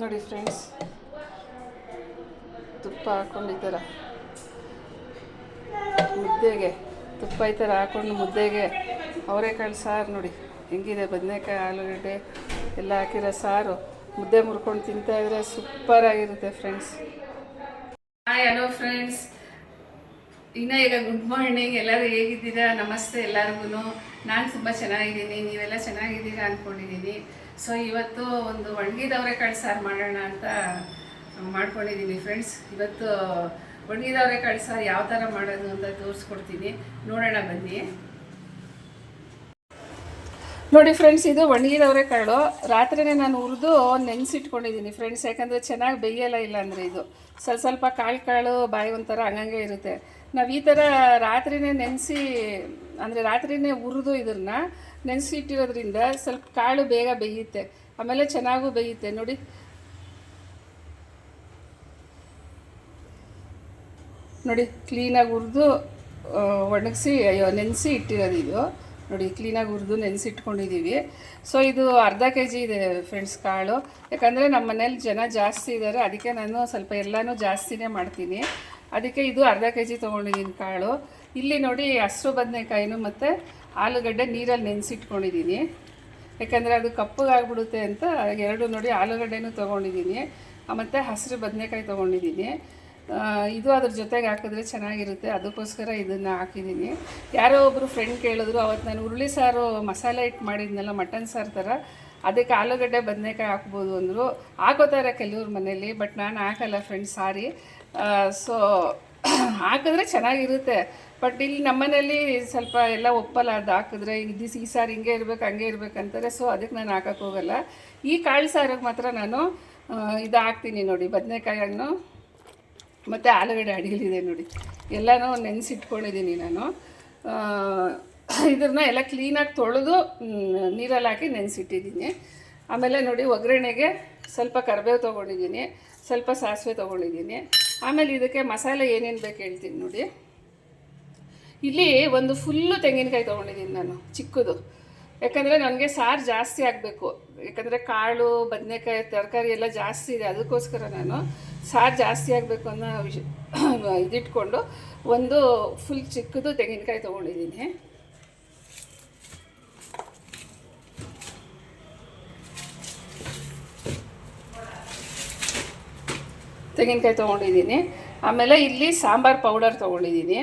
ನೋಡಿ ಫ್ರೆಂಡ್ಸ್ ತುಪ್ಪ ಹಾಕ್ಕೊಂಡು ಈ ಮುದ್ದೆಗೆ. ತುಪ್ಪ ಈ ಥರ ಹಾಕೊಂಡು ಮುದ್ದೆಗೆ. ಅವರೆಕಾಳು ಸಾರು ನೋಡಿ. ಹೆಂಗಿದೆ ಬದನೆಕಾಯಿ, ಆಲೂಗಡ್ಡೆ ಎಲ್ಲ ಹಾಕಿರೋ ಸಾರು. ಮುದ್ದೆ ಮುರ್ಕೊಂಡು ತಿಂತಾ ಇದ್ರೆ ಸೂಪರ್ ಆಗಿರುತ್ತೆ ಫ್ರೆಂಡ್ಸ್ ಹಾಯ್ ಹಲೋ ಫ್ರೆಂಡ್ಸ್ ಇನ್ನ ಈಗ ಗುಡ್ ಮಾರ್ನಿಂಗ್ ಎಲ್ಲರೂ ಹೇಗಿದ್ದೀರಾ? ನಮಸ್ತೆ ಎಲ್ಲರಿಗೂ ನಾನು ತುಂಬ ಚೆನ್ನಾಗಿದ್ದೀನಿ. ನೀವೆಲ್ಲ ಚೆನ್ನಾಗಿದ್ದೀರಾ ಅಂದ್ಕೊಂಡಿದ್ದೀನಿ ಸೊ ಇವತ್ತು ಒಂದು ಒಣಗಿದವರೆಕಾಳು ಸಾರು ಮಾಡೋಣ ಅಂತ ಮಾಡ್ಕೊಂಡಿದ್ದೀನಿ ಫ್ರೆಂಡ್ಸ್ ಇವತ್ತು ಒಣಗಿದವರೆಕಾಳು ಸಾರು ಯಾವ ಥರ ಮಾಡೋದು ಅಂತ ತೋರಿಸ್ಕೊಡ್ತೀನಿ. ನೋಡೋಣ ಬನ್ನಿ. ನೋಡಿ ಫ್ರೆಂಡ್ಸ್ ಇದು ಒಣಗಿದವರೇ ಕಾಳು. ರಾತ್ರಿನೇ ನಾನು ಹುರಿದು ನೆನೆಸಿಟ್ಕೊಂಡಿದ್ದೀನಿ ಫ್ರೆಂಡ್ಸ್ ಯಾಕಂದರೆ ಚೆನ್ನಾಗಿ ಬೇಯಲ್ಲ ಇಲ್ಲ ಅಂದರೆ ಇದು. ಸ್ವಲ್ಪ ಸ್ವಲ್ಪ ಕಾಳು ಕಾಳು, ಬಾಯಿ ಒಂಥರ ಹಂಗಂಗೆ ಇರುತ್ತೆ. ನಾವು ಈ ಥರ ರಾತ್ರಿನೇ ನೆನೆಸಿ, ಅಂದರೆ ರಾತ್ರಿನೇ ಹುರಿದು ಇದನ್ನು ನೆನೆಸಿಟ್ಟಿರೋದ್ರಿಂದ ಸ್ವಲ್ಪ ಕಾಳು ಬೇಗ ಬೇಯುತ್ತೆ. ಆಮೇಲೆ ಚೆನ್ನಾಗೂ ಬೇಯುತ್ತೆ. ನೋಡಿ. ನೋಡಿ ಕ್ಲೀನಾಗಿ ಹುರಿದು ಒಣಗಿಸಿ, ಅಯ್ಯೋ, ನೆನೆಸಿ ಇಟ್ಟಿರೋದು ಇದು. ನೋಡಿ ಕ್ಲೀನಾಗಿ ಹುರಿದು ನೆನೆಸಿಟ್ಕೊಂಡಿದ್ದೀವಿ ಸೊ ಇದು ಅರ್ಧ ಕೆ ಜಿ ಇದೆ ಫ್ರೆಂಡ್ಸ್ ಕಾಳು. ಯಾಕಂದರೆ ನಮ್ಮ ಮನೇಲಿ ಜನ ಜಾಸ್ತಿ ಇದ್ದಾರೆ ಅದಕ್ಕೆ ನಾನು ಸ್ವಲ್ಪ ಎಲ್ಲನೂ ಜಾಸ್ತಿನೇ ಮಾಡ್ತೀನಿ. ಅದಕ್ಕೆ ಇದು ಅರ್ಧ ಕೆ ಜಿ ತೊಗೊಂಡಿದ್ದೀನಿ ಕಾಳು. ಇಲ್ಲಿ ನೋಡಿ ಹಸಿರು ಬದನೆಕಾಯಿನೂ ಮತ್ತು ಆಲೂಗಡ್ಡೆ ನೀರಲ್ಲಿ ನೆನೆಸಿಟ್ಕೊಂಡಿದ್ದೀನಿ ಯಾಕಂದರೆ ಅದು ಕಪ್ಪಗಾಗ್ಬಿಡುತ್ತೆ ಅಂತ ಎರಡು ನೋಡಿ ಆಲೂಗಡ್ಡೆನೂ ತೊಗೊಂಡಿದ್ದೀನಿ ಮತ್ತು ಹಸಿರು ಬದನೆಕಾಯಿ ತೊಗೊಂಡಿದ್ದೀನಿ ಇದು ಅದ್ರ ಜೊತೆಗೆ ಹಾಕಿದ್ರೆ ಚೆನ್ನಾಗಿರುತ್ತೆ. ಅದಕ್ಕೋಸ್ಕರ ಇದನ್ನು ಹಾಕಿದ್ದೀನಿ. ಯಾರೋ ಒಬ್ಬರು ಫ್ರೆಂಡ್ ಕೇಳಿದ್ರು ಅವತ್ತು ನಾನು ಹುರುಳಿ ಸಾರು ಮಸಾಲೆ ಇಟ್ಟು ಮಾಡಿದ್ನಲ್ಲ, ಮಟನ್ ಸಾರು ಥರ ಅದಕ್ಕೆ ಆಲೂಗಡ್ಡೆ ಬದನೆಕಾಯಿ ಹಾಕ್ಬೋದು ಅಂದರು. ಹಾಕೋತಾರೆ ಕೆಲವ್ರ ಮನೇಲಿ ಬಟ್ ನಾನು ಹಾಕಲ್ಲ ಫ್ರೆಂಡ್ ಸಾರಿ. ಸೊ ಹಾಕಿದ್ರೆ ಚೆನ್ನಾಗಿರುತ್ತೆ. ಬಟ್ ಇಲ್ಲಿ ನಮ್ಮನೇಲಿ ಸ್ವಲ್ಪ ಎಲ್ಲ ಒಪ್ಪಲ್ಲ ಅದು ಹಾಕಿದ್ರೆ ಇದು ಈ ಸಾರು ಹಿಂಗೆ ಇರಬೇಕು, ಹಂಗೆ ಇರಬೇಕಂತಾರೆ ಸೊ ಅದಕ್ಕೆ ನಾನು ಹಾಕೋಕ್ಕೋಗಲ್ಲ ಈ ಕಾಳು ಸಾರಿಗೆ ಮಾತ್ರ ನಾನು ಇದು ಹಾಕ್ತೀನಿ ನೋಡಿ ಬದನೆಕಾಯನ್ನು ಮತ್ತು ಆಲೂಗಡ್ಡೆ ಅಡಿಗೆಲಿದೆ ನೋಡಿ. ಎಲ್ಲನೂ ನೆನೆಸಿಟ್ಕೊಂಡಿದ್ದೀನಿ ನಾನು. ಇದನ್ನ ಎಲ್ಲ ಕ್ಲೀನಾಗಿ ತೊಳೆದು ನೀರಲ್ಲಿ ಹಾಕಿ ನೆನೆಸಿಟ್ಟಿದ್ದೀನಿ. ಆಮೇಲೆ ನೋಡಿ ಒಗ್ಗರಣೆಗೆ ಸ್ವಲ್ಪ ಕರಿಬೇವು ತೊಗೊಂಡಿದ್ದೀನಿ, ಸ್ವಲ್ಪ ಸಾಸಿವೆ ತೊಗೊಂಡಿದ್ದೀನಿ. ಆಮೇಲೆ ಇದಕ್ಕೆ ಮಸಾಲೆ ಏನೇನು ಬೇಕು ಹೇಳ್ತೀನಿ ನೋಡಿ. ಇಲ್ಲಿ ಒಂದು ಫುಲ್ಲು ತೆಂಗಿನಕಾಯಿ ತೊಗೊಂಡಿದ್ದೀನಿ ನಾನು, ಚಿಕ್ಕದು. ಯಾಕಂದರೆ ನನಗೆ ಸಾರು ಜಾಸ್ತಿ ಆಗಬೇಕು. ಯಾಕಂದರೆ ಕಾಳು, ಬದನೆಕಾಯಿ, ತರಕಾರಿ ಎಲ್ಲ ಜಾಸ್ತಿ ಇದೆ, ಅದಕ್ಕೋಸ್ಕರ ನಾನು ಸಾರು ಜಾಸ್ತಿ ಆಗಬೇಕು ಅನ್ನೋ ವಿಷ, ಇದಿಟ್ಕೊಂಡು ಒಂದು ಫುಲ್ ಚಿಕ್ಕದು ತೆಂಗಿನಕಾಯಿ ತೊಗೊಂಡಿದ್ದೀನಿ. ತೆಂಗಿನಕಾಯಿ ತೊಗೊಂಡಿದ್ದೀನಿ. ಆಮೇಲೆ ಇಲ್ಲಿ ಸಾಂಬಾರು ಪೌಡರ್ ತೊಗೊಂಡಿದ್ದೀನಿ.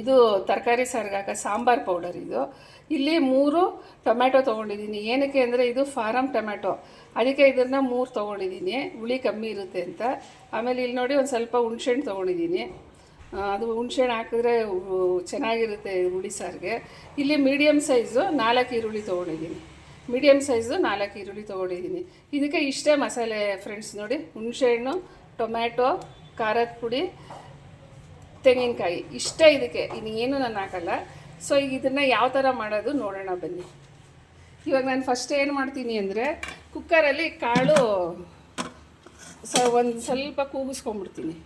ಇದು ತರಕಾರಿ ಸಾರಿಗೆ ಹಾಕೋ ಸಾಂಬಾರು ಪೌಡರ್ ಇದು. ಇಲ್ಲಿ ಮೂರು ಟೊಮ್ಯಾಟೊ ತೊಗೊಂಡಿದ್ದೀನಿ. ಏನಕ್ಕೆ ಅಂದರೆ ಇದು ಫಾರಮ್ ಟೊಮ್ಯಾಟೊ. ಅದಕ್ಕೆ ಇದನ್ನು ಮೂರು ತೊಗೊಂಡಿದ್ದೀನಿ. ಹುಳಿ ಕಮ್ಮಿ ಇರುತ್ತೆ ಅಂತ. ಆಮೇಲೆ ಇಲ್ಲಿ ನೋಡಿ ಒಂದು ಸ್ವಲ್ಪ ಹುಣ್ಸೆಹಣ್ಣು ತೊಗೊಂಡಿದ್ದೀನಿ. ಅದು ಹುಣ್ಸೆಹಣ್ಣು ಹಾಕಿದ್ರೆ ಚೆನ್ನಾಗಿರುತ್ತೆ ಹುಳಿ ಸಾರಿಗೆ. ಇಲ್ಲಿ ಮೀಡಿಯಮ್ ಸೈಜು ನಾಲ್ಕು ಈರುಳ್ಳಿ ತೊಗೊಂಡಿದ್ದೀನಿ. ಮೀಡಿಯಮ್ ಸೈಜು ನಾಲ್ಕು ಈರುಳ್ಳಿ ತೊಗೊಂಡಿದ್ದೀನಿ. ಇದಕ್ಕೆ ಇಷ್ಟೇ ಮಸಾಲೆ ಫ್ರೆಂಡ್ಸ್ ನೋಡಿ. ಹುಣಸೆಹಣ್ಣು, ಟೊಮ್ಯಾಟೊ, ಖಾರದ ಪುಡಿ, ತೆಂಗಿನಕಾಯಿ. ಇಷ್ಟೇ ಇದಕ್ಕೆ. ಇನ್ನೇನು ನಾನು ಹಾಕಲ್ಲ. ಸೊ ಈಗ ಇದನ್ನು ಯಾವ ಥರ ಮಾಡೋದು ನೋಡೋಣ ಬನ್ನಿ. ಇವಾಗ ನಾನು ಫಸ್ಟ್ ಏನು ಮಾಡ್ತೀನಿ ಅಂದರೆ ಕುಕ್ಕರಲ್ಲಿ ಕಾಳು ಸ ಒಂದು ಸ್ವಲ್ಪ ಕೂಗಿಸ್ಕೊಂಡ್ಬಿಡ್ತೀನಿ.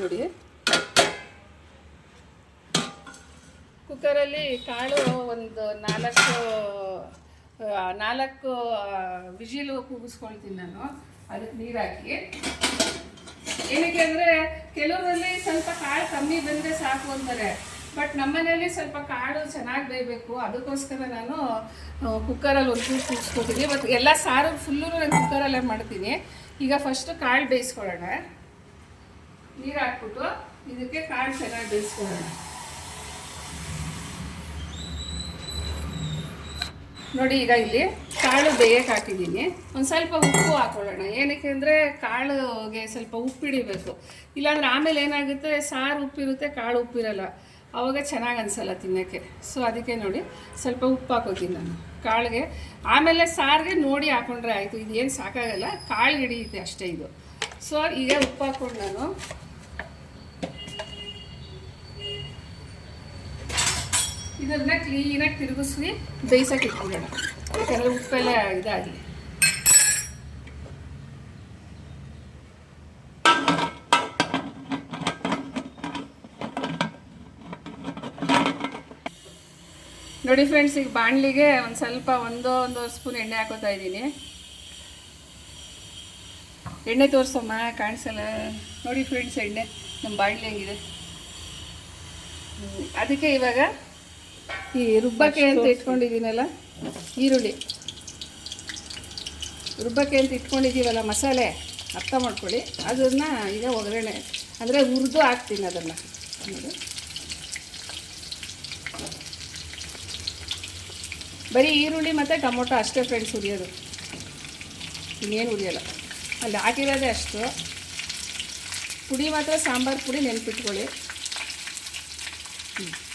ನೋಡಿ. ಕುಕ್ಕರಲ್ಲಿ ಕಾಳು ಒಂದು ನಾಲ್ಕು ನಾಲ್ಕು ವಿಜಿಲು ಕೂಗಿಸ್ಕೊಳ್ತೀನಿ ನಾನು. ಅದಕ್ಕೆ ನೀರಾಕಿ. ಏನಕ್ಕೆ ಅಂದರೆ, ಕೆಲವರಲ್ಲಿ ಸ್ವಲ್ಪ ಕಾಳು ಕಮ್ಮಿ ಬಂದರೆ ಸಾಕು ಅಂತಾರೆ. ಬಟ್ ನಮ್ಮನೇಲಿ ಸ್ವಲ್ಪ ಕಾಳು ಚೆನ್ನಾಗಿ ಬೇಯಬೇಕು. ಅದಕ್ಕೋಸ್ಕರ ನಾನು ಕುಕ್ಕರಲ್ಲಿ ಒಂದು ಕೂಗಿಸ್ಕೊತೀನಿ ಬಟ್ ಎಲ್ಲ ಸಾರು ಫುಲ್ಲು ನಾನು ಕುಕ್ಕರಲ್ಲೇ ಮಾಡ್ತೀನಿ. ಈಗ ಫಸ್ಟ್ ಕಾಳು ಬೇಯಿಸ್ಕೊಳ್ಳೋಣ. ನೀರು ಹಾಕ್ಬಿಟ್ಟು ಇದಕ್ಕೆ ಕಾಳು ಚೆನ್ನಾಗಿ ಬೇಯಿಸ್ಕೊಳ್ಳೋಣ. ನೋಡಿ ಈಗ ಇಲ್ಲಿ ಕಾಳು ಬೇಯಕ್ಕೆ ಹಾಕಿದ್ದೀನಿ. ಒಂದು ಸ್ವಲ್ಪ ಉಪ್ಪು ಹಾಕೊಳ್ಳೋಣ. ಏನಕ್ಕೆ ಅಂದರೆ ಕಾಳುಗೆ ಸ್ವಲ್ಪ ಉಪ್ಪಿಡಿಬೇಕು. ಇಲ್ಲಾಂದ್ರೆ ಆಮೇಲೆ ಏನಾಗುತ್ತೆ? ಸಾರು ಉಪ್ಪಿರುತ್ತೆ, ಕಾಳು ಉಪ್ಪಿರಲ್ಲ. ಅವಾಗ ಚೆನ್ನಾಗಿ ಅನಿಸಲ್ಲ ತಿನ್ನೋಕ್ಕೆ. ಸೊ ಅದಕ್ಕೆ ನೋಡಿ ಸ್ವಲ್ಪ ಉಪ್ಪು ಹಾಕೋತೀನಿ ನಾನು. ಕಾಳಿಗೆ, ಆಮೇಲೆ ಸಾರಿಗೆ ನೋಡಿ ಹಾಕೊಂಡ್ರೆ ಆಯಿತು. ಇದು ಏನು ಸಾಕಾಗಲ್ಲ. ಕಾಳು ಹಿಡಿಯುತ್ತೆ ಅಷ್ಟೇ ಇದು. ಸೊ ಈಗ ಉಪ್ಪು ಹಾಕ್ಕೊಂಡು ನಾನು. ಇದನ್ನ ಕ್ಲೀನಾಗಿ ತಿರುಗಿಸಿ ಬೇಯಿಸೋಕೆ ಇಟ್ಬಿಡೋಣ. ಯಾಕಂದರೆ ಉಪ್ಪೆಲ್ಲ ಇದಾಗಲಿ. ನೋಡಿ ಫ್ರೆಂಡ್ಸ್ ಈಗ ಬಾಣಲಿಗೆ ಒಂದು ಸ್ವಲ್ಪ ಒಂದು ಒಂದೂವರೆ ಸ್ಪೂನ್ ಎಣ್ಣೆ ಹಾಕೋತಾ ಇದ್ದೀನಿ. ಎಣ್ಣೆ ತೋರಿಸಮ್ಮ ಕಾಣಿಸಲ್ಲ. ನೋಡಿ ಫ್ರೆಂಡ್ಸ್ ಎಣ್ಣೆ ನಮ್ಮ ಬಾಣಲಿ ಹೆಂಗಿದೆ. ಅದಕ್ಕೆ ಇವಾಗ ಈ ರುಬ್ಬಕ್ಕೆ ಅಂತ ಇಟ್ಕೊಂಡಿದ್ದೀನಲ್ಲ ಈರುಳ್ಳಿ. ರುಬ್ಬಕ್ಕೆ ಅಂತ ಇಟ್ಕೊಂಡಿದ್ದೀವಲ್ಲ ಮಸಾಲೆ ಅರ್ಥ ಮಾಡ್ಕೊಳ್ಳಿ. ಅದನ್ನು ಈಗ ಒಗ್ಗರಣೆ ಅಂದರೆ ಹುರಿದು ಹಾಕ್ತೀನಿ ಅದನ್ನು. ಬರೀ ಈರುಳ್ಳಿ ಮತ್ತು ಟೊಮೊಟೊ ಅಷ್ಟೇ ಫ್ರೆಂಡ್ಸ್ ಹುರಿಯೋದು ಇನ್ನೇನು ಹುರಿಯೋಲ್ಲ ಅಲ್ಲಿ ಹಾಕಿರೋದೇ ಅಷ್ಟು. ಪುಡಿ ಮಾತ್ರ ಸಾಂಬಾರು ಪುಡಿ ನೆನ್ಪಿಟ್ಕೊಳ್ಳಿ.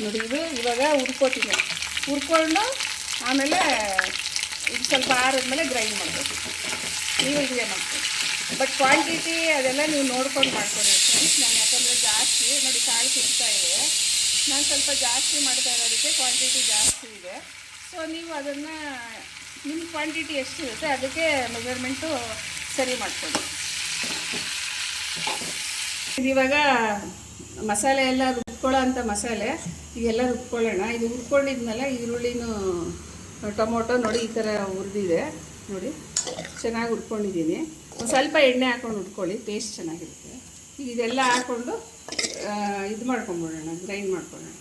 ನೋಡಿ, ಇದು ಇವಾಗ ಹುರ್ಕೋತೀನಿ. ಹುರ್ಕೊಂಡು ಆಮೇಲೆ ಇದು ಸ್ವಲ್ಪ ಆರಿದ್ಮೇಲೆ ಗ್ರೈಂಡ್ ಮಾಡಬೇಕು. ನೀವು ಹಿಂಗೆ ಮಾಡ್ಕೊಳ್ಳಿ. ಬಟ್ ಕ್ವಾಂಟಿಟಿ ಅದೆಲ್ಲ ನೀವು ನೋಡ್ಕೊಂಡು ಮಾಡ್ಕೊಳ್ಳಿ ಫ್ರೆಂಡ್ಸ್ ನಾನು ಯಾಕಂದರೆ ಜಾಸ್ತಿ, ನೋಡಿ ಕಾಳು ಸಿಗ್ತಾ ಇದೆ. ನಾನು ಸ್ವಲ್ಪ ಜಾಸ್ತಿ ಮಾಡ್ತಾ ಇರೋದಕ್ಕೆ ಕ್ವಾಂಟಿಟಿ ಜಾಸ್ತಿ ಇದೆ. ಸೊ ನೀವು ಅದನ್ನು ನಿಮ್ಮ ಕ್ವಾಂಟಿಟಿ ಎಷ್ಟಿರುತ್ತೆ ಅದಕ್ಕೆ ಮೆಜರ್ಮೆಂಟು ಸರಿ ಮಾಡ್ಕೊಳ್ಳಿ ಇವಾಗ ಮಸಾಲೆ ಎಲ್ಲ ರುಬ್ಕೊಳ್ಳೋ ಅಂಥ ಮಸಾಲೆ ಈಗೆಲ್ಲ ರುಬ್ಕೊಳ್ಳೋಣ. ಇದು ಹುರ್ಕೊಂಡಿದ್ಮೇಲೆ ಈರುಳ್ಳಿನೂ, ಟೊಮೊಟೊ ನೋಡಿ ಈ ಥರ ಹುರಿದಿದೆ. ನೋಡಿ, ಚೆನ್ನಾಗಿ ಹುರ್ಕೊಂಡಿದ್ದೀನಿ. ಒಂದು ಸ್ವಲ್ಪ ಎಣ್ಣೆ ಹಾಕೊಂಡು ಹುರ್ಕೊಳ್ಳಿ ಟೇಸ್ಟ್ ಚೆನ್ನಾಗಿರುತ್ತೆ. ಈಗ ಇದೆಲ್ಲ ಹಾಕ್ಕೊಂಡು ಇದು ಮಾಡ್ಕೊಂಬಿಡೋಣ ಗ್ರೈಂಡ್ ಮಾಡ್ಕೊಳ್ಳೋಣ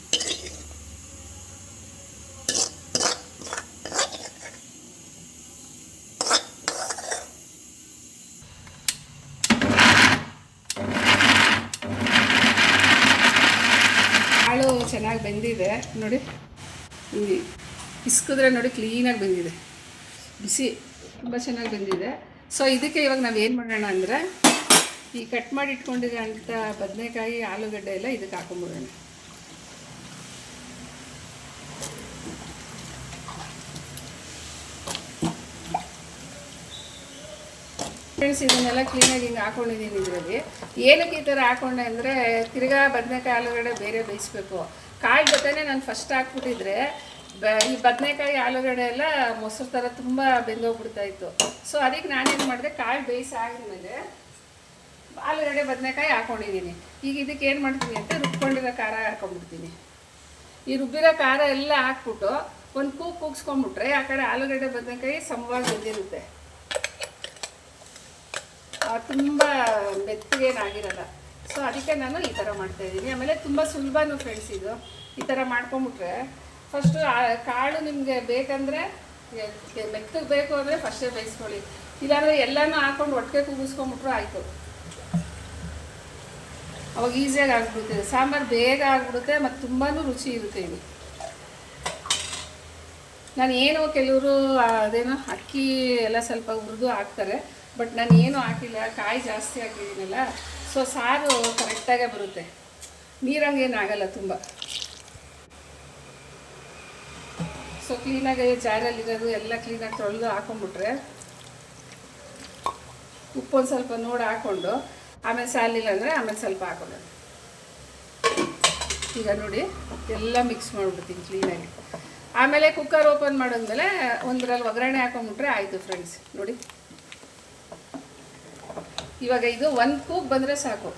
ಕಾಳು ಚೆನ್ನಾಗಿ ಬೆಂದಿದೆ ನೋಡಿ. ಹಿಂಗೆ ಇಸ್ಕಿದ್ರೆ ನೋಡಿ ಕ್ಲೀನಾಗಿ ಬಂದಿದೆ. ಬಿಸಿ ತುಂಬ ಚೆನ್ನಾಗಿ ಬಂದಿದೆ. ಸೊ ಇದಕ್ಕೆ ಇವಾಗ ನಾವು ಏನು ಮಾಡೋಣ ಅಂದರೆ, ಈ ಕಟ್ ಮಾಡಿ ಇಟ್ಕೊಂಡಿರೋ ಅಂಥ ಬದನೆಕಾಯಿ, ಆಲೂಗಡ್ಡೆ ಎಲ್ಲ ಇದಕ್ಕೆ ಹಾಕೊಂಬಿಡೋಣ. ಫ್ರೆಂಡ್ಸ್ ಇದನ್ನೆಲ್ಲ ಕ್ಲೀನಾಗಿ ಹಿಂಗೆ ಹಾಕೊಂಡಿದ್ದೀನಿ ಇದರಲ್ಲಿ. ಏನಕ್ಕೆ ಈ ಥರ ಹಾಕೊಂಡೆ ಅಂದರೆ, ತಿರ್ಗಾ ಬದನೆಕಾಯಿ, ಆಲೂಗಡ್ಡೆ ಬೇರೆ ಬೇಯಿಸ್ಬೇಕು. ಕಾಳು ಜೊತೆನೇ ನಾನು ಫಸ್ಟ್ ಹಾಕ್ಬಿಟ್ಟಿದ್ರೆ ಈ ಬದನೆಕಾಯಿ, ಆಲೂಗಡ್ಡೆ ಎಲ್ಲ ಮೊಸರು ಥರ ತುಂಬ ಬೆಂದೋಗ್ಬಿಡ್ತಾ ಇತ್ತು. ಸೊ ಅದಕ್ಕೆ ನಾನೇನು ಮಾಡಿದೆ, ಕಾಯಿ ಬೇಯಿಸಿ ಆಗಿದ್ಮೇಲೆ ಆಲೂಗಡ್ಡೆ, ಬದನೆಕಾಯಿ ಹಾಕೊಂಡಿದ್ದೀನಿ. ಈಗ ಇದಕ್ಕೆ ಏನು ಮಾಡ್ತೀನಿ ಅಂತ ರುಬ್ಕೊಂಡಿರೋ ಖಾರ ಹಾಕೊಂಡ್ಬಿಡ್ತೀನಿ. ಈ ರುಬ್ಬಿರೋ ಖಾರ ಎಲ್ಲ ಹಾಕ್ಬಿಟ್ಟು ಒಂದು ಕೂಗ್ ಕೂಗ್ಸ್ಕೊಂಡ್ಬಿಟ್ರೆ ಆ ಕಡೆ ಆಲೂಗಡ್ಡೆ, ಬದನೆಕಾಯಿ ಸಮವಾಗಿ ಬೆಂದಿರುತ್ತೆ. ತುಂಬ ಮೆತ್ತಗೇನಾಗಿರಲ್ಲ. ಸೊ ಅದಕ್ಕೆ ನಾನು ಈ ಥರ ಮಾಡ್ತಾಯಿದ್ದೀನಿ ಆಮೇಲೆ ತುಂಬ ಸುಲಭನೂ ಫ್ರೆಂಡ್ಸ್ ಇದು. ಈ ಥರ ಮಾಡ್ಕೊಂಬಿಟ್ರೆ ಫಸ್ಟು ಕಾಳು ನಿಮಗೆ ಬೇಕಂದರೆ ಮೆತ್ತಗೆ ಬೇಕು ಅಂದರೆ ಫಸ್ಟೇ ಬೇಯಿಸ್ಕೊಳ್ಳಿ. ಇಲ್ಲಾಂದರೆ ಎಲ್ಲನೂ ಹಾಕೊಂಡು ಒಟ್ಟಿಗೆ ಕೂಗಿಸ್ಕೊಂಬಿಟ್ರು ಆಯಿತು. ಅವಾಗ ಈಸಿಯಾಗಿ ಆಗ್ಬಿಡುತ್ತೆ. ಸಾಂಬಾರು ಬೇಗ ಆಗ್ಬಿಡುತ್ತೆ ಮತ್ತು ತುಂಬಾ ರುಚಿ ಇರುತ್ತೆ ಇದು. ನಾನು ಏನು ಕೆಲವರು ಅದೇನೋ ಅಕ್ಕಿ ಎಲ್ಲ ಸ್ವಲ್ಪ ಹುರಿದು ಹಾಕ್ತಾರೆ. ಬಟ್ ನಾನು ಏನು ಹಾಕಿಲ್ಲ. ಕಾಯಿ ಜಾಸ್ತಿ ಹಾಕಿದ್ದೀನಲ್ಲ. ಸೊ ಸಾರು ಕರೆಕ್ಟಾಗೇ ಬರುತ್ತೆ. ನೀರಂಗೇನಾಗಲ್ಲ ತುಂಬ. ಸೊ ಕ್ಲೀನಾಗಿ ಜಾರಲ್ಲಿರೋದು ಎಲ್ಲ ಕ್ಲೀನಾಗಿ ತೊಳೆದು ಹಾಕೊಂಡ್ಬಿಟ್ರೆ ಉಪ್ಪೊಂದು ಸ್ವಲ್ಪ ನೋಡಿ ಹಾಕ್ಕೊಂಡು ಆಮೇಲೆ ಸಾಲಿಲ್ಲ ಅಂದರೆ ಆಮೇಲೆ ಸ್ವಲ್ಪ ಹಾಕೊಳ್ಳೋದು. ಈಗ ನೋಡಿ, ಎಲ್ಲ ಮಿಕ್ಸ್ ಮಾಡಿಬಿಡ್ತೀನಿ ಕ್ಲೀನಾಗಿ ಆಮೇಲೆ ಕುಕ್ಕರ್ ಓಪನ್ ಮಾಡಿದ್ಮೇಲೆ ಒಂದರಲ್ಲಿ ಒಗ್ಗರಣೆ ಹಾಕೊಂಡ್ಬಿಟ್ರೆ ಆಯಿತು ಫ್ರೆಂಡ್ಸ್ ನೋಡಿ. ಇವಾಗ ಇದು ಒಂದು ಕೂಗ್ ಬಂದರೆ ಸಾಕು.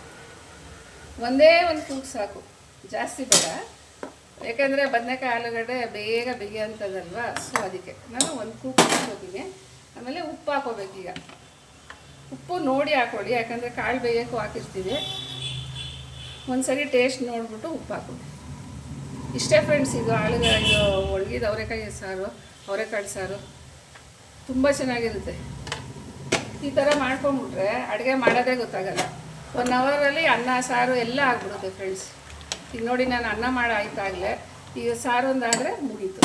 ಒಂದೇ ಒಂದು ಕೂಗ್ ಸಾಕು. ಜಾಸ್ತಿ ಬೇಡ. ಯಾಕಂದರೆ ಬದನೆಕಾಯಿ ಆಲೂಗಡ್ಡೆ ಬೇಗ ಬೇಯಂಥದ್ದಲ್ವಾ ಸೊ ಅದಕ್ಕೆ ನಾನು ಒಂದು ಕೂಗ್ ಹಾಕೋತೀನಿ ಆಮೇಲೆ ಉಪ್ಪು ಹಾಕೋಬೇಕೀಗ ಉಪ್ಪು ನೋಡಿ ಹಾಕೊಳ್ಳಿ. ಯಾಕಂದರೆ ಕಾಳು ಬೇಯೋಕ್ಕೂ ಹಾಕಿರ್ತೀವಿ. ಒಂದು ಸರಿ ಟೇಸ್ಟ್ ನೋಡಿಬಿಟ್ಟು ಉಪ್ಪು ಹಾಕೊಳ್ಳಿ. ಇಷ್ಟೇ ಫ್ರೆಂಡ್ಸ್ ಇದು ಆಲೂಗಡ್ಡೆ, ಇದು ಒಣಗಿದ ಅವರೆಕಾಯಿ ಸಾರು, ಅವರೆಕಾಳು ಸಾರು. ತುಂಬ ಚೆನ್ನಾಗಿರುತ್ತೆ. ಈ ಥರ ಮಾಡ್ಕೊಂಬಿಟ್ರೆ ಅಡುಗೆ ಮಾಡೋದೇ ಗೊತ್ತಾಗಲ್ಲ. ಒನ್ ಅವರಲ್ಲಿ ಅನ್ನ, ಸಾರು ಎಲ್ಲ ಆಗ್ಬಿಡುತ್ತೆ ಫ್ರೆಂಡ್ಸ್ ಈಗ ನೋಡಿ ನಾನು ಅನ್ನ ಮಾಡಿ ಆಯ್ತಾಗಲೇ, ಈಗ ಸಾರು ಒಂದಾದರೆ ಮುಗೀತು.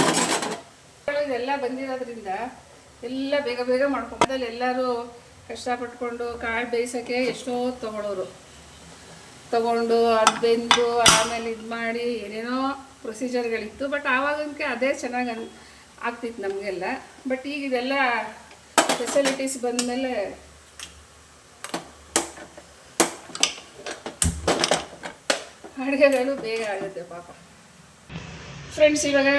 ಇದೆಲ್ಲ ಬಂದಿರೋದ್ರಿಂದ ಎಲ್ಲ ಬೇಗ ಬೇಗ ಮಾಡ್ಕೊಂಬದಲ್ಲಿ ಎಲ್ಲರೂ ಕಷ್ಟಪಟ್ಕೊಂಡು ಕಾಳು ಬೇಯಿಸೋಕ್ಕೆ ಎಷ್ಟೋ ತೊಗೊಳೋರು. ತೊಗೊಂಡು ಅದು ಬೆಂದು ಆಮೇಲೆ ಇದು ಮಾಡಿ ಏನೇನೋ ಪ್ರೊಸೀಜರ್ಗಳಿತ್ತು ಬಟ್ ಆವಾಗಂಕೆ ಅದೇ ಚೆನ್ನಾಗಿ ಆಗ್ತಿತ್ತು ನಮಗೆಲ್ಲ. ಬಟ್ ಈಗ ಇದೆಲ್ಲ ಫೆಸಿಲಿಟೀಸ್ ಬಂದಮೇಲೆ ಅಡುಗೆಗಳು ಬೇಗ ಆಗುತ್ತೆ ಪಾಪ. ಫ್ರೆಂಡ್ಸ್ ಇವಾಗ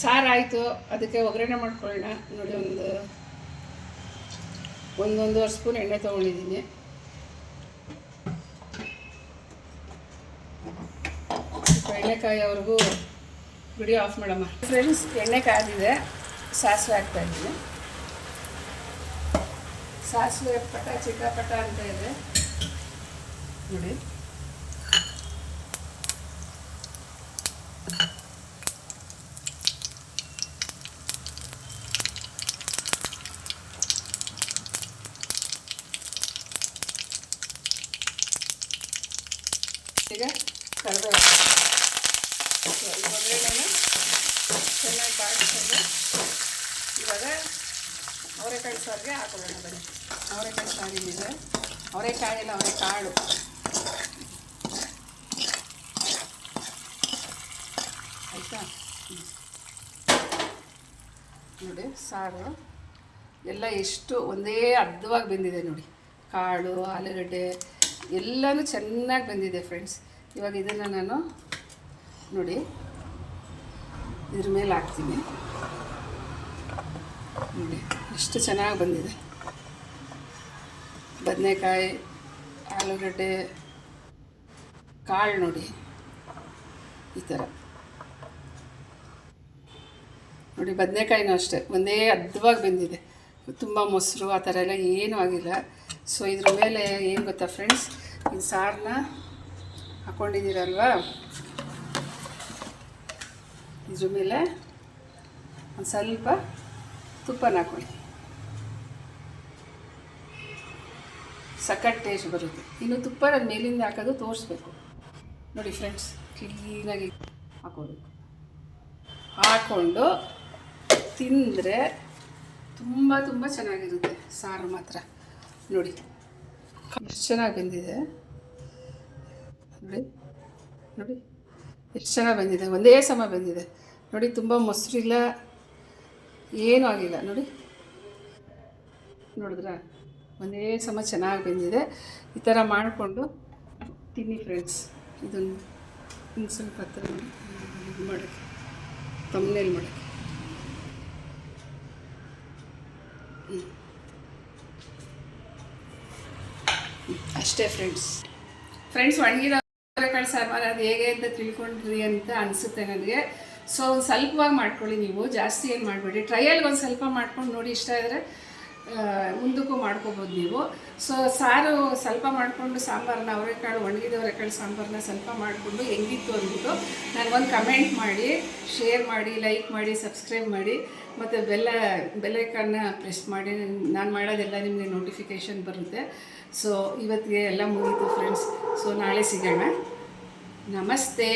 ಸಾರು ಆಯಿತು. ಅದಕ್ಕೆ ಒಗ್ಗರಣೆ ಮಾಡ್ಕೊಳ್ಳೋಣ. ನೋಡಿ, ಒಂದು ಒಂದೊಂದೂವರೆ ಸ್ಪೂನ್ ಎಣ್ಣೆ ತೊಗೊಂಡಿದ್ದೀನಿ. ಎಣ್ಣೆಕಾಯಿವರೆಗೂ ಬಿಡಿ ಆಫ್ ಮಾಡಮ್ಮ. ಫ್ರೆಂಡ್ಸ್ ಎಣ್ಣೆ ಕಾದಿದೆ ಸಾಸಿವೆ ಹಾಕ್ತಾ ಇದ್ದೀನಿ ಸಾಸಿವೆ ಪಟ ಚಿಟಪಟ ಅಂತ ಇದೆ. ನೋಡಿ ಈಗ ಕರಿಬೇವು ಸೊ ಈ ಒಗ್ಗರಣೆನ ಚೆನ್ನಾಗಿ ಬಾಡಿಸ್ಕೊಂಡು ಇವಾಗ ಅವರೆಕಾಳು ಸಾರಿಗೆ ಹಾಕೊಳ್ಳೋಣ, ಬನ್ನಿ. ಅವರೆಕಾಳು ಸಾರಿಗಿದೆ ಅವರೆಕಾಯಿ ಇಲ್ಲ ಅವರೆಕಾಳು ಆಯಿತಾ? ನೋಡಿ, ಸಾರು. ಎಲ್ಲ ಎಷ್ಟು ಒಂದೇ ಅರ್ಧವಾಗಿ ಬೆಂದಿದೆ ನೋಡಿ. ಕಾಳು, ಆಲೂಗಡ್ಡೆ, ಎಲ್ಲನೂ ಚೆನ್ನಾಗಿ ಬಂದಿದೆ ಫ್ರೆಂಡ್ಸ್ ಇವಾಗ ಇದನ್ನು ನಾನು ನೋಡಿ, ಇದ್ರ ಮೇಲೆ ಹಾಕ್ತೀನಿ. ನೋಡಿ ಎಷ್ಟು ಚೆನ್ನಾಗಿ ಬಂದಿದೆ. ಬದನೆಕಾಯಿ, ಆಲೂಗಡ್ಡೆ, ಕಾಳು ನೋಡಿ. ಈ ಥರ ನೋಡಿ, ಬದನೆಕಾಯಿನೂ ಅಷ್ಟೇ. ಒಂದೇ ಅದ್ವಾಗಿ ಬಂದಿದೆ. ತುಂಬ ಮೊಸರು, ಆ ಥರ ಎಲ್ಲ ಏನೂ ಆಗಿಲ್ಲ. ಸೊ ಇದ್ರ ಮೇಲೆ ಏನು ಗೊತ್ತಾ ಫ್ರೆಂಡ್ಸ್ ಈ ಸಾರನ್ನ ಹಾಕ್ಕೊಂಡಿದ್ದೀರಲ್ವಾ ಇದ್ರ ಮೇಲೆ ಒಂದು ಸ್ವಲ್ಪ ತುಪ್ಪನ ಹಾಕೊಳ್ಳಿ. ಸಖತ್ ಟೇಸ್ಟ್ ಬರುತ್ತೆ. ಇನ್ನು ತುಪ್ಪ ನಾನು ಮೇಲಿಂದ ಹಾಕೋದು ತೋರಿಸ್ಬೇಕು. ನೋಡಿ ಫ್ರೆಂಡ್ಸ್ ಕ್ಲೀನಾಗಿ ಹಾಕೋಬೇಕು. ಹಾಕ್ಕೊಂಡು ತಿಂದರೆ ತುಂಬ ತುಂಬ ಚೆನ್ನಾಗಿರುತ್ತೆ. ಸಾರು ಮಾತ್ರ. ನೋಡಿ, ಎಷ್ಟು ಚೆನ್ನಾಗಿ ಬಂದಿದೆ. ನೋಡಿ ನೋಡಿ, ಎಷ್ಟು ಚೆನ್ನಾಗಿ ಬಂದಿದೆ. ಒಂದೇ ಸಮ ಬಂದಿದೆ. ನೋಡಿ, ತುಂಬ ಮೊಸರಿಲ್ಲ. ಏನೂ ಆಗಿಲ್ಲ. ನೋಡಿ. ನೋಡಿದ್ರಾ? ಒಂದೇ ಸಮ ಚೆನ್ನಾಗಿ ಬಂದಿದೆ. ಈ ಥರ ಮಾಡಿಕೊಂಡು ತಿನ್ನಿ ಫ್ರೆಂಡ್ಸ್ ಇದನ್ನು ಇನ್ನು ಸ್ವಲ್ಪ ಹತ್ರ ಇದು ಮಾಡೋಕ್ಕೆ. ತಮ್ಮನೇಲಿ ಮಾಡೋಕ್ಕೆ. ಅಷ್ಟೇ ಫ್ರೆಂಡ್ಸ್ ಫ್ರೆಂಡ್ಸ್ ಒಣಗಿದ ಅವರೆಕಾಳು ಸಾಂಬಾರು ಅದು ಹೇಗೆ ಅಂತ ತಿಳ್ಕೊಂಡ್ರಿ ಅಂತ ಅನಿಸುತ್ತೆ ನನಗೆ. ಸೊ ಒಂದು ಸ್ವಲ್ಪವಾಗಿ ಮಾಡ್ಕೊಳ್ಳಿ ನೀವು. ಜಾಸ್ತಿ ಏನು ಮಾಡಬೇಡಿ. ಟ್ರಯಲ್ಗೆ ಒಂದು ಸ್ವಲ್ಪ ಮಾಡ್ಕೊಂಡು ನೋಡಿ ಇಷ್ಟ ಇದ್ದರೆ ಮುಂದಕ್ಕೂ ಮಾಡ್ಕೋಬೋದು ನೀವು. ಸೊ ಸಾರು ಸ್ವಲ್ಪ ಮಾಡಿಕೊಂಡು ಸಾಂಬಾರನ್ನ ಅವರೆಕಾಳು ಒಣಗಿದ ಅವರೆಕಾಳು ಸಾಂಬಾರನ್ನ ಸ್ವಲ್ಪ ಮಾಡಿಕೊಂಡು ಹೆಂಗಿತ್ತು ಅಂದ್ಬಿಟ್ಟು ನನಗೊಂದು ಕಮೆಂಟ್ ಮಾಡಿ ಶೇರ್ ಮಾಡಿ ಲೈಕ್ ಮಾಡಿ ಸಬ್ಸ್ಕ್ರೈಬ್ ಮಾಡಿ, ಮತ್ತು ಬೆಲ್ಲ, ಬೆಲ್ಲೈಕನ್ನ ಪ್ರೆಸ್ ಮಾಡಿ. ನಾನು ಮಾಡೋದೆಲ್ಲ ನಿಮಗೆ ನೋಟಿಫಿಕೇಷನ್ ಬರುತ್ತೆ. ಸೊ ಇವತ್ತಿಗೆ ಎಲ್ಲ ಮುಗೀತು ಫ್ರೆಂಡ್ಸ್ ಸೊ ನಾಳೆ ಸಿಗೋಣ. ನಮಸ್ತೆ.